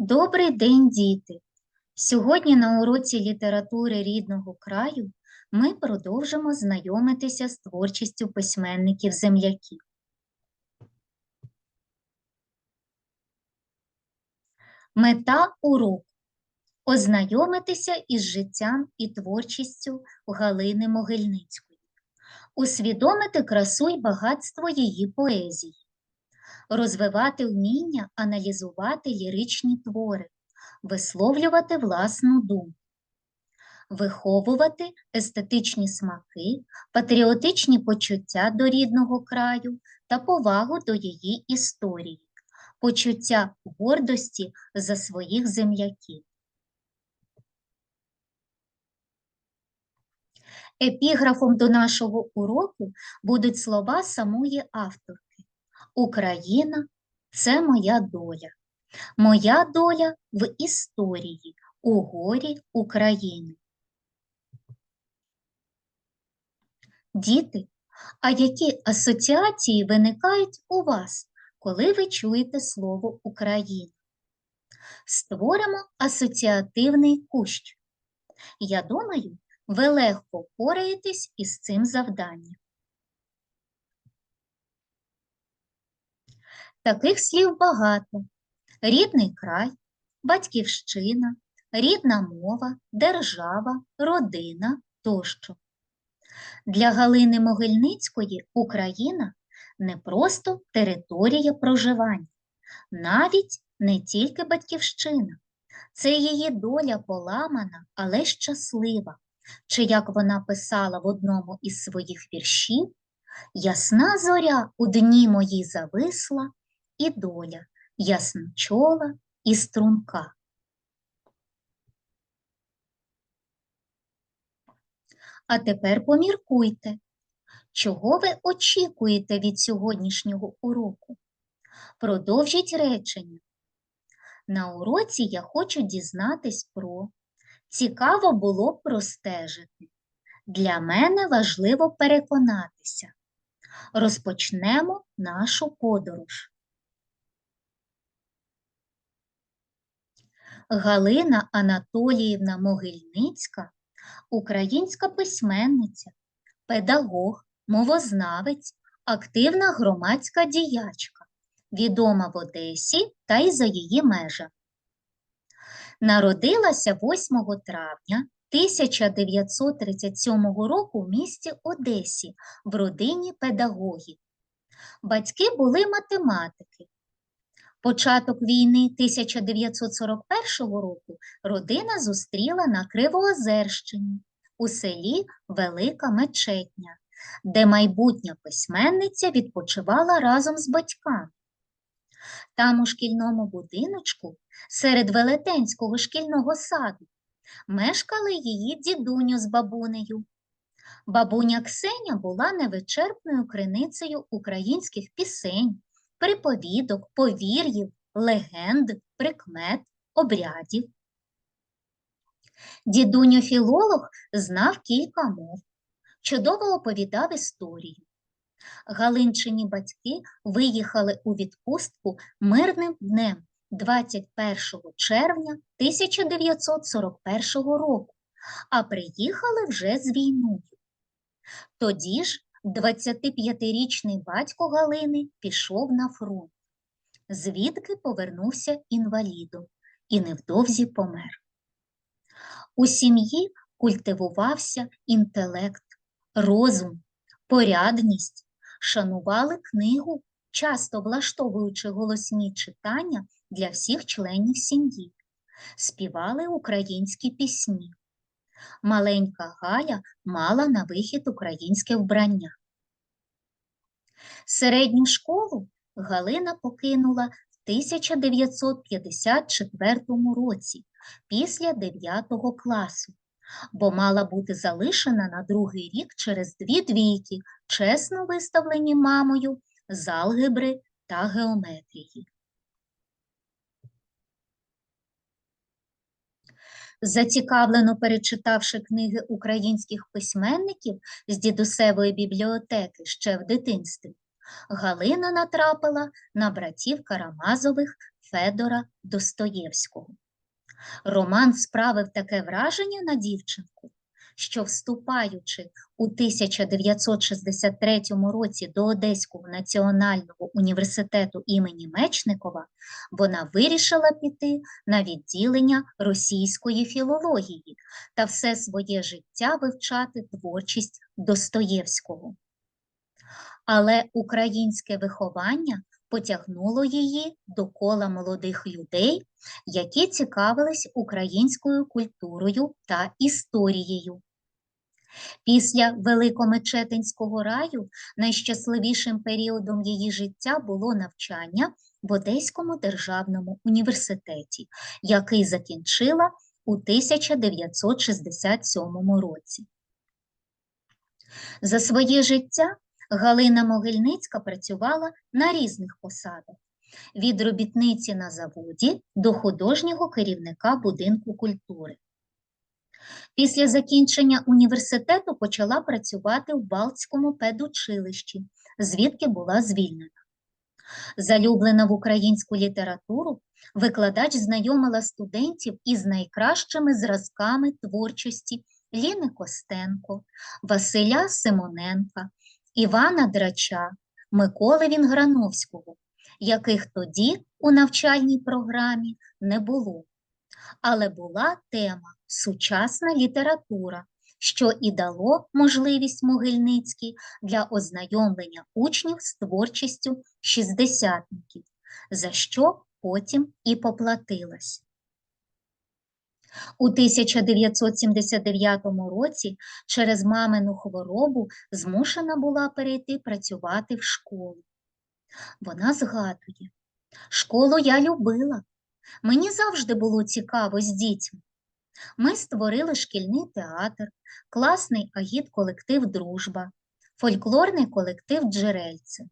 Добрий день, діти! Сьогодні на уроці літератури рідного краю ми продовжимо знайомитися з творчістю письменників-земляків. Мета уроку – ознайомитися із життям і творчістю Галини Могильницької, усвідомити красу й багатство її поезії, розвивати вміння аналізувати ліричні твори, висловлювати власну думку, виховувати естетичні смаки, патріотичні почуття до рідного краю та повагу до її історії, почуття гордості за своїх земляків. Епіграфом до нашого уроку будуть слова самої авторки. Україна це моя доля. Моя доля в історії у горі України. Діти, а які асоціації виникають у вас, коли ви чуєте слово Україна? Створимо асоціативний кущ. Я думаю, ви легко впораєтесь із цим завданням. Таких слів багато: рідний край, батьківщина, рідна мова, держава, родина тощо. Для Галини Могильницької Україна не просто територія проживання, навіть не тільки батьківщина. Це її доля поламана, але щаслива. Чи як вона писала в одному із своїх віршів, ясна зоря у дні моїй зависла, і доля ясночола і струнка. А тепер поміркуйте, чого ви очікуєте від сьогоднішнього уроку? Продовжіть речення. На уроці я хочу дізнатись про цікаво було б простежити. Для мене важливо переконатися. Розпочнемо нашу подорож. Галина Анатоліївна Могильницька українська письменниця, педагог, мовознавець, активна громадська діячка, відома в Одесі та й за її межами. Народилася 8 травня 1937 року в місті Одесі в родині педагогів. Батьки були математики. Початок війни 1941 року родина зустріла на Кривоозерщині у селі Велика Мечетня, де майбутня письменниця відпочивала разом з батьками. Там у шкільному будиночку серед велетенського шкільного саду мешкали її дідуню з бабунею. Бабуня Ксеня була невичерпною криницею українських пісень приповідок, повір'їв, легенд, прикмет, обрядів. Дідуню філолог знав кілька мов, чудово оповідав історію. Галинчині батьки виїхали у відпустку мирним днем 21 червня 1941 року, а приїхали вже з війною. Тоді ж 25-річний батько Галини пішов на фронт, звідки повернувся інвалідом і невдовзі помер. У сім'ї культивувався інтелект, розум, порядність, шанували книгу, часто влаштовуючи голосні читання для всіх членів сім'ї, співали українські пісні. Маленька Галя мала на вихід українське вбрання. Середню школу Галина покинула в 1954 році після 9 класу, бо мала бути залишена на другий рік через дві двійки, чесно виставлені мамою з алгебри та геометрії. Зацікавлено перечитавши книги українських письменників з дідусевої бібліотеки ще в дитинстві, Галина натрапила на братів Карамазових Федора Достоєвського. Роман справив таке враження на дівчинку, що, вступаючи у 1963 році до Одеського національного університету імені Мечникова, вона вирішила піти на відділення російської філології та все своє життя вивчати творчість Достоєвського. Але українське виховання потягнуло її до кола молодих людей, які цікавились українською культурою та історією. Після Великомечетинського раю найщасливішим періодом її життя було навчання в Одеському державному університеті, який закінчила у 1967 році. За своє життя Галина Могильницька працювала на різних посадах від робітниці на заводі до художнього керівника будинку культури. Після закінчення університету почала працювати в Балтському педучилищі, звідки була звільнена. Залюблена в українську літературу, викладач знайомила студентів із найкращими зразками творчості Ліни Костенко, Василя Симоненка, Івана Драча, Миколи Вінграновського, яких тоді у навчальній програмі не було. Але була тема сучасна література, що і дало можливість Могильницькій для ознайомлення учнів з творчістю шістдесятників, за що потім і поплатилась. У 1979 році через мамину хворобу змушена була перейти працювати в школу. Вона згадує, школу я любила, мені завжди було цікаво з дітьми. Ми створили шкільний театр, класний агіт-колектив Дружба, фольклорний колектив Джерельце,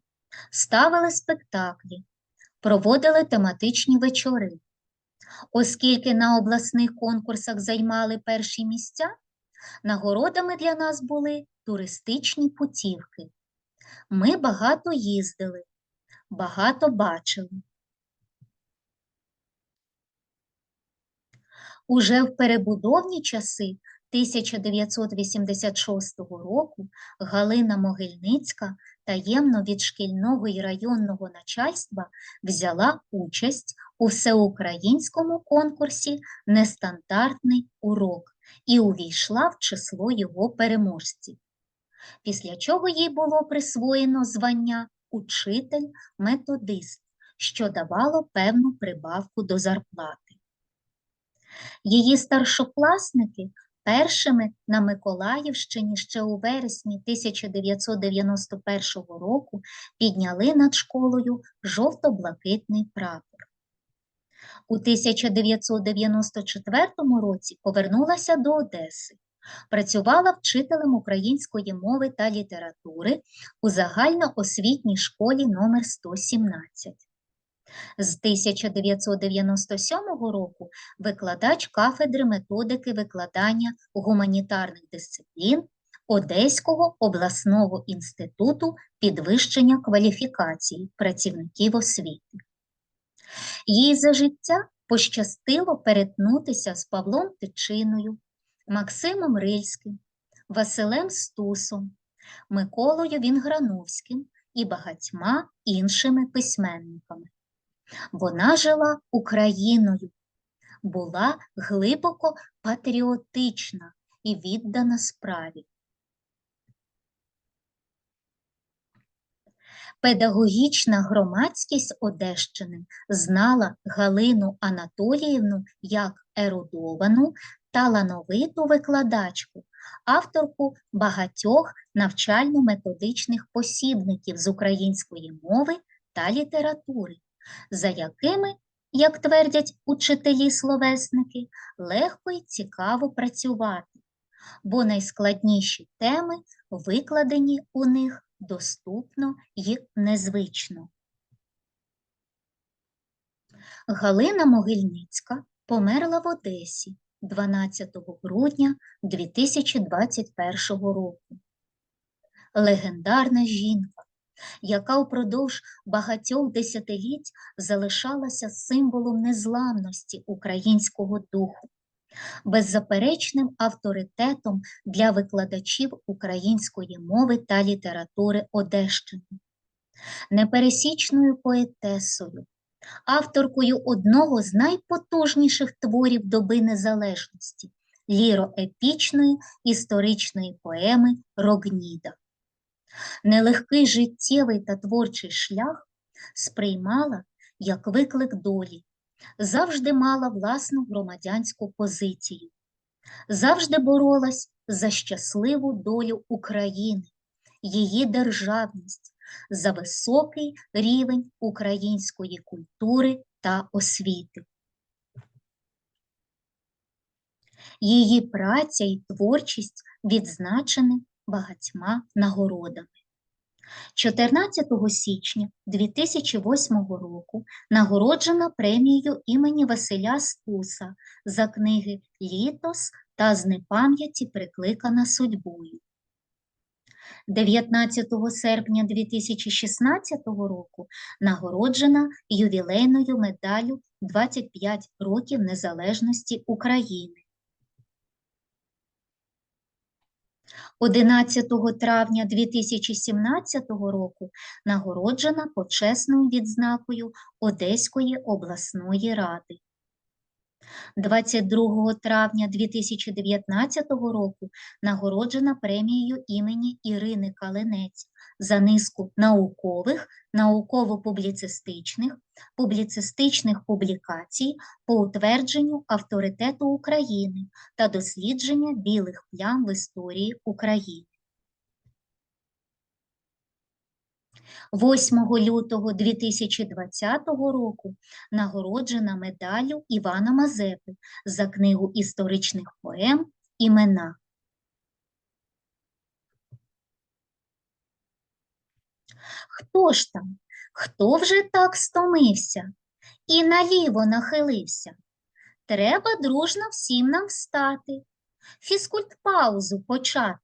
ставили спектаклі, проводили тематичні вечори. Оскільки на обласних конкурсах займали перші місця, нагородами для нас були туристичні путівки. Ми багато їздили, багато бачили. Уже в перебудовні часи 1986 року Галина Могильницька таємно від шкільного і районного начальства взяла участь у всеукраїнському конкурсі Нестандартний урок і увійшла в число його переможців. Після чого їй було присвоєно звання учитель-методист, що давало певну прибавку до зарплати. Її старшокласники першими на Миколаївщині ще у вересні 1991 року підняли над школою жовто-блакитний прапор. У 1994 році повернулася до Одеси. Працювала вчителем української мови та літератури у загальноосвітній школі номер 117 З 1997 року викладач кафедри методики викладання гуманітарних дисциплін Одеського обласного інституту підвищення кваліфікації працівників освіти. Їй за життя пощастило перетнутися з Павлом Тичиною, Максимом Рильським, Василем Стусом, Миколою Вінграновським і багатьма іншими письменниками. Вона жила Україною, була глибоко патріотична і віддана справі. Педагогічна громадськість Одещини знала Галину Анатоліївну як ерудовану, талановиту викладачку, авторку багатьох навчально-методичних посібників з української мови та літератури, за якими, як твердять учителі-словесники, легко і цікаво працювати, бо найскладніші теми викладені у них доступно і незвично. Галина Могильницька померла в Одесі 12 грудня 2021 року. Легендарна жінка, яка упродовж багатьох десятиліть залишалася символом незламності українського духу, беззаперечним авторитетом для викладачів української мови та літератури Одещини, непересічною поетесою, авторкою одного з найпотужніших творів доби незалежності ліроепічної історичної поеми Рогніда. Нелегкий життєвий та творчий шлях сприймала як виклик долі, завжди мала власну громадянську позицію, завжди боролась за щасливу долю України, її державність, за високий рівень української культури та освіти. Її праця і творчість відзначені багатьма нагородами. 14 січня 2008 року нагороджена премією імені Василя Стуса за книги Літос та з непам'яті прикликана судьбою. 19 серпня 2016 року нагороджена ювілейною медаллю 25 років незалежності України. 11 травня 2017 року нагороджена почесною відзнакою Одеської обласної ради. 22 травня 2019 року нагороджена премією імені Ірини Калинець за низку наукових, науково-публіцистичних, публіцистичних публікацій по утвердженню авторитету України та дослідження білих плям в історії України. 8 лютого 2020 року нагороджена медаллю Івана Мазепи за книгу історичних поем Імена. Хто ж там? Хто вже так стомився і наліво нахилився? Треба дружно всім нам встати, фізкульт-паузу почати.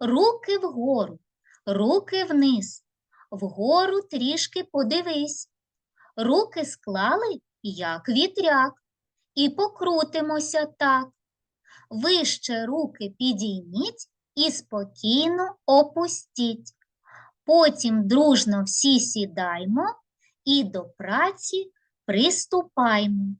Руки вгору, руки вниз, вгору трішки подивись. Руки склали, як вітряк, і покрутимося так. Вище руки підійміть і спокійно опустіть. Потім дружно всі сідаємо і до праці приступаймо.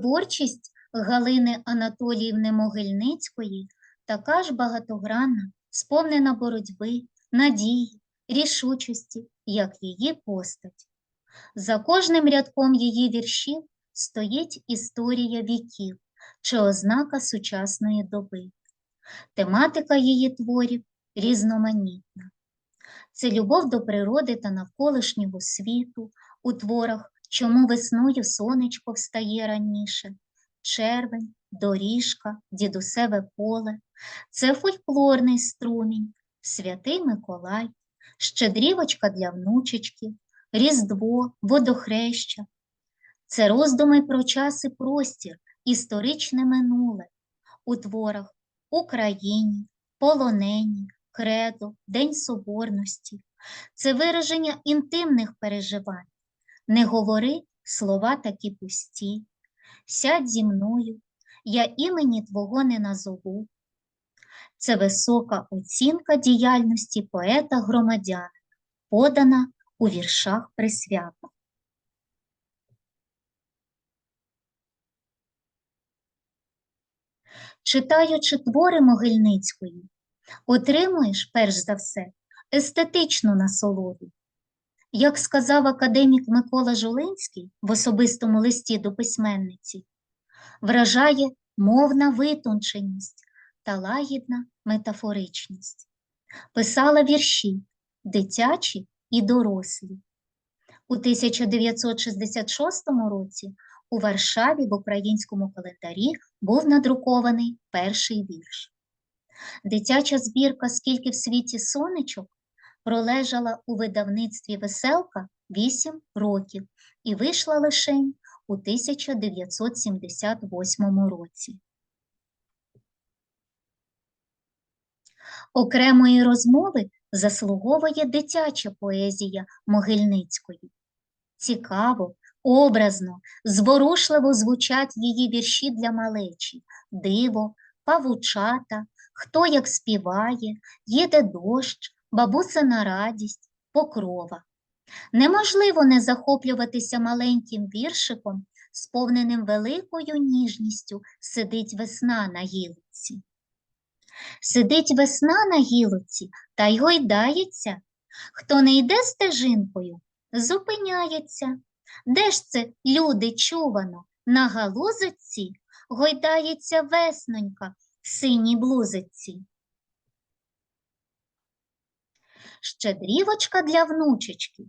Творчість Галини Анатоліївни Могильницької така ж багатогранна, сповнена боротьби, надії, рішучості, як її постать. За кожним рядком її віршів стоїть історія віків чи ознака сучасної доби. Тематика її творів різноманітна. Це любов до природи та навколишнього світу у творах Чому весною сонечко встає раніше? Червень, доріжка, дідусеве поле, це фольклорний струмінь, святий Миколай, щедрівочка для внучечки, Різдво, водохреща. Це роздуми про час і простір, історичне минуле у творах Україні, Полонені, Кредо, День Соборності. Це вираження інтимних переживань. Не говори слова такі пусті, сядь зі мною, я імені Твого не назову. це висока оцінка діяльності поета-громадянина, подана у віршах присвята. Читаючи твори Могильницької, отримуєш, перш за все, естетичну насолоду. Як сказав академік Микола Жолинський в особистому листі до письменниці, вражає мовна витонченість та лагідна метафоричність. Писала вірші дитячі і дорослі. У 1966 році у Варшаві в українському календарі був надрукований перший вірш. Дитяча збірка Скільки в світі сонечок пролежала у видавництві Веселка 8 років і вийшла лише у 1978 році. Окремої розмови заслуговує дитяча поезія Могильницької. Цікаво, образно, зворушливо звучать її вірші для малечі, диво, павучата, хто як співає, їде дощ, бабусина радість, покрова. Неможливо не захоплюватися маленьким віршиком, сповненим великою ніжністю сидить весна на гілці. Сидить весна на гілоці та й гойдається. Хто не йде стежинкою, зупиняється. Де ж це, люди, чувано, на галузиці гойдається веснонька в синій блузиці. Щедрівочка для внучечки.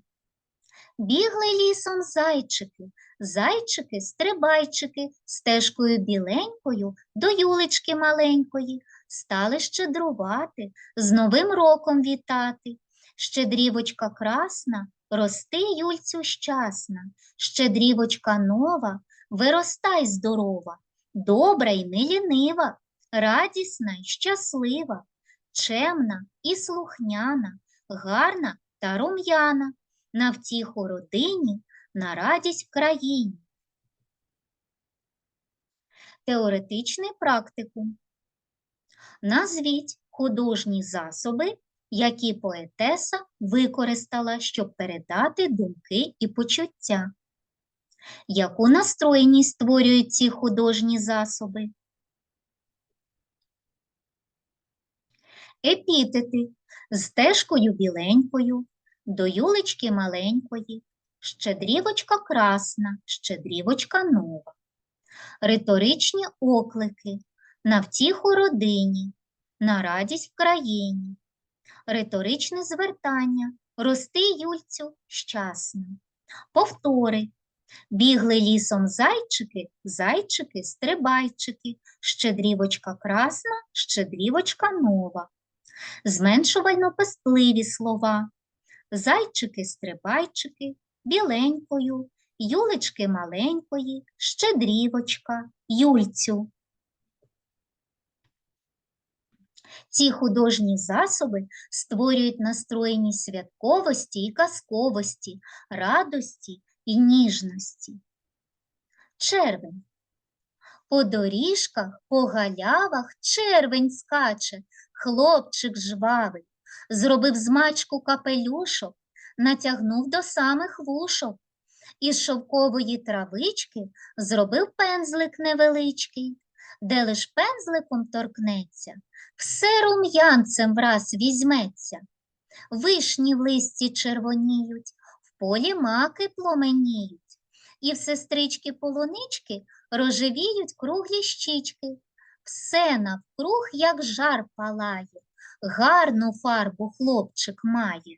Бігли лісом зайчики, зайчики, стрибайчики, стежкою біленькою до юлечки маленької, стали щедрувати, з Новим роком вітати. Щедрівочка красна, рости юльцю щасна, щедрівочка нова, виростай здорова, добра й нелінива, радісна й щаслива, чемна і слухняна, гарна та рум'яна, на втіху родині, на радість в країні. Теоретичний практикум. Назвіть художні засоби, які поетеса використала, щоб передати думки і почуття. Яку настроєність створюють ці художні засоби? Епітети з тежкою біленькою, до юлечки маленької, щедрівочка красна, щедрівочка нова, риторичні оклики на втіху родині, на радість в країні, риторичне звертання, рости юльцю щасно, повтори. Бігли лісом зайчики, зайчики, стрибайчики, щедрівочка красна, щедрівочка нова, зменшувально пестливі слова, зайчики, стрибайчики, біленькою, юлечки маленької, щедрівочка, юльцю. Ці художні засоби створюють настроєність святковості і казковості, радості і ніжності. Червень. По доріжках, по галявах червень скаче, хлопчик жвавий, зробив змачку капелюшок, натягнув до самих вушок. Із шовкової травички зробив пензлик невеличкий, де лиш пензликом торкнеться, все рум'янцем враз візьметься. Вишні в листі червоніють, в полі маки пломеніють, і в сестрички полунички рожевіють круглі щічки. Все навкруг, як жар палає, гарну фарбу хлопчик має.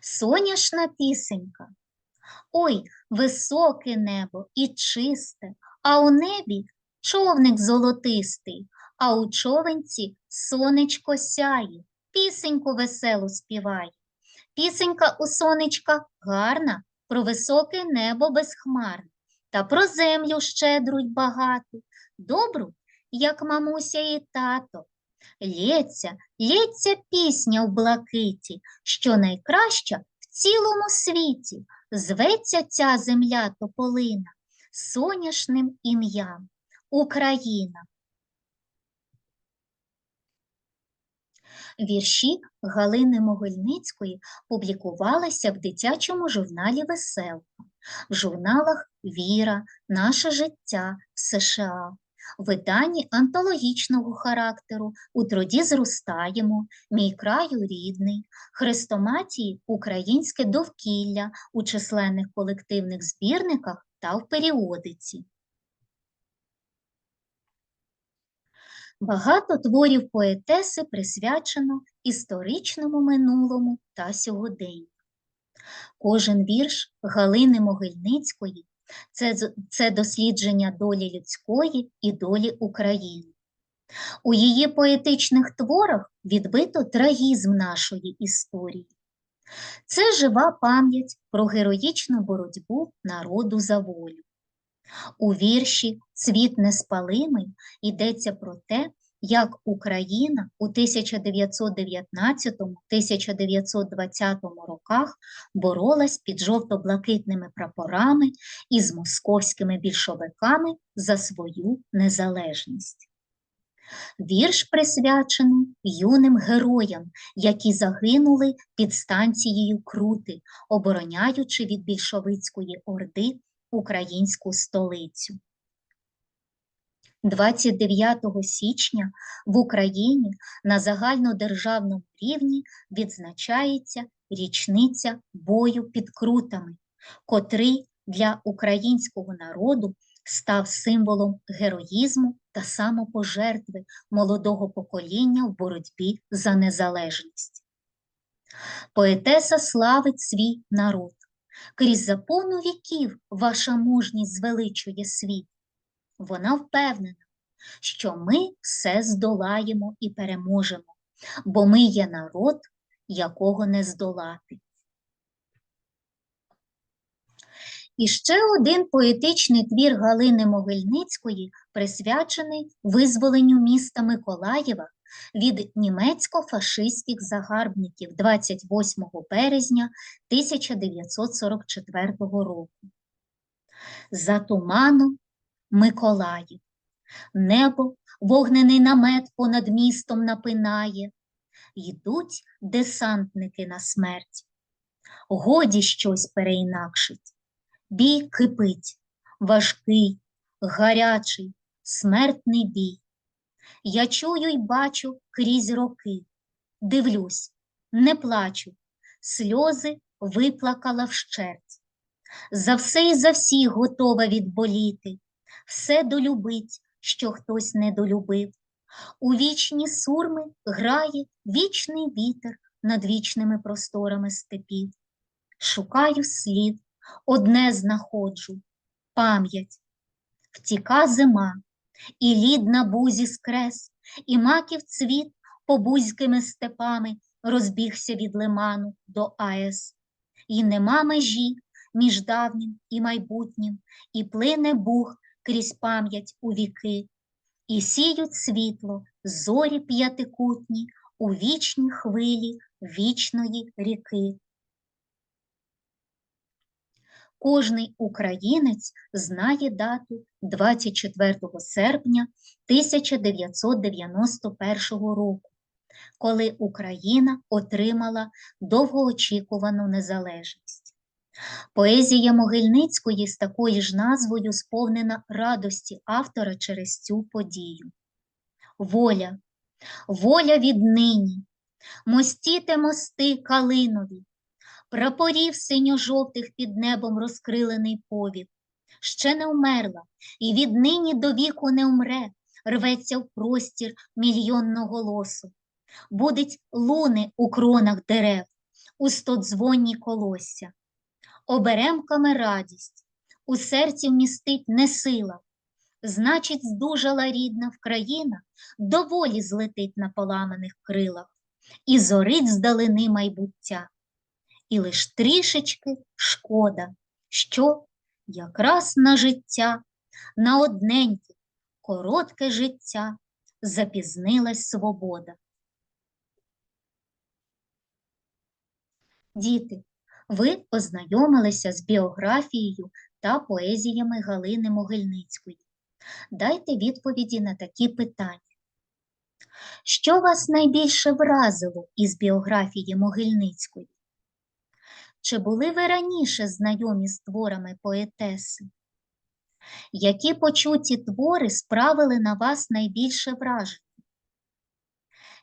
Соняшна пісенька. Ой, високе небо і чисте, а у небі човник золотистий, а у човенці сонечко сяє, пісеньку веселу співає. Пісенька у сонечка гарна, про високе небо безхмарне, та про землю щедруть багату, добру, як мамуся і тато. Лється, лється пісня в блакиті, що найкраща в цілому світі. Зветься ця земля тополина соняшним ім'ям Україна. Вірші Галини Могильницької публікувалися в дитячому журналі Веселка в журналах Віра, Наше життя в США, виданні антологічного характеру у труді зростаємо, Мій краю рідний, хрестоматії Українське довкілля у численних колективних збірниках та в періодиці. Багато творів поетеси присвячено історичному минулому та сьогоденню. Кожен вірш Галини Могильницької це, це дослідження долі людської і долі України. У її поетичних творах відбито трагізм нашої історії. Це жива пам'ять про героїчну боротьбу народу за волю. У вірші Цвіт неспалимий йдеться про те, як Україна у 1919-1920 роках боролась під жовто-блакитними прапорами і з московськими більшовиками за свою незалежність. Вірш присвячений юним героям, які загинули під станцією Крути, обороняючи від більшовицької орди українську столицю. 29 січня в Україні на загальнодержавному рівні відзначається річниця бою під Крутами, котрий для українського народу став символом героїзму та самопожертви молодого покоління в боротьбі за незалежність. Поетеса славить свій народ. Крізь запону віків ваша мужність звеличує світ. Вона впевнена, що ми все здолаємо і переможемо, бо ми є народ, якого не здолати. І ще один поетичний твір Галини Могильницької присвячений визволенню міста Миколаєва від німецько-фашистських загарбників 28 березня 1944 року. За туманом Миколаїв. Небо вогнений намет понад містом напинає. Йдуть десантники на смерть. Годі щось переінакшить. Бій кипить, важкий, гарячий, смертний бій. Я чую й бачу крізь роки. Дивлюсь, не плачу, сльози виплакала вщерть. За все і за всіх готова відболіти, все долюбить, що хтось не долюбив. У вічні сурми грає вічний вітер над вічними просторами степів. Шукаю слід, одне знаходжу пам'ять. Втіка зима, і лід на бузі скрес, і маків цвіт побузькими степами розбігся від лиману до АЕС. І нема межі між давнім і майбутнім, і плине Буг крізь пам'ять у віки, і сіють світло зорі п'ятикутні у вічні хвилі вічної ріки. Кожний українець знає дату 24 серпня 1991 року, коли Україна отримала довгоочікувану незалежність. Поезія Могильницької з такою ж назвою сповнена радості автора через цю подію. Воля, воля віднині, мостіте мости калинові, прапорів синьо-жовтих під небом розкрилений повід, ще не вмерла, і віднині до віку не умре, рветься в простір мільйонного голосу. Будуть луни у кронах дерев, у стодзвонні колосся. Оберемками радість, у серці вмістить не сила, значить, здужала рідна Вкраїна, доволі злетить на поламаних крилах і зорить здалини майбуття. І лиш трішечки шкода, що якраз на життя, на одненьке, коротке життя запізнилась свобода. Діти, ви ознайомилися з біографією та поезіями Галини Могильницької. Дайте відповіді на такі питання. Що вас найбільше вразило із біографії Могильницької? Чи були ви раніше знайомі з творами поетеси? Які почуті твори справили на вас найбільше враження?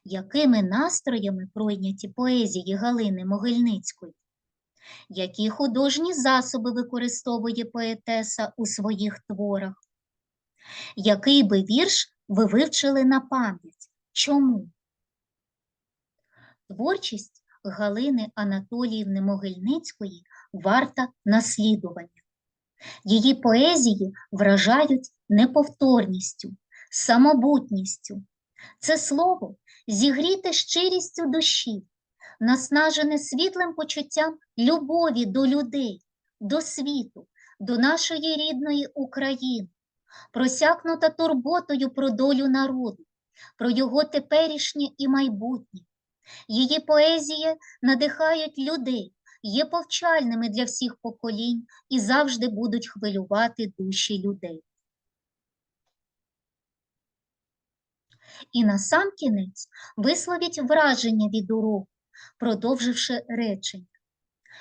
Якими настроями пройняті поезії Галини Могильницької? Які художні засоби використовує поетеса у своїх творах? Який би вірш ви вивчили на пам'ять? Чому? Творчість Галини Анатоліївни Могильницької варта наслідування. Її поезії вражають неповторністю, самобутністю. Це слово зігріте щирістю душі, наснажене світлим почуттям любові до людей, до світу, до нашої рідної України, просякнута турботою про долю народу, про його теперішнє і майбутнє. Її поезії надихають людей, є повчальними для всіх поколінь і завжди будуть хвилювати душі людей. І насамкінець висловіть враження від уроку, продовживши речення.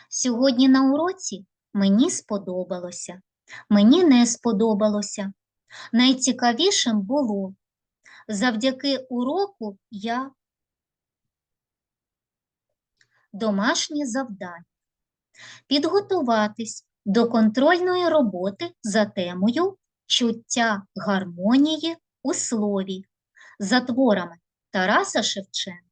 Сьогодні на уроці мені сподобалося, мені не сподобалося. Найцікавішим було. Завдяки уроку я домашнє завдання. Підготуватись до контрольної роботи за темою чуття гармонії у слові за творами Тараса Шевченка,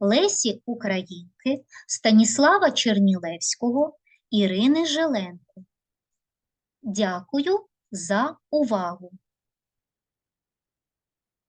Лесі Українки, Станіслава Чернілевського, Ірини Желенко. Дякую за увагу!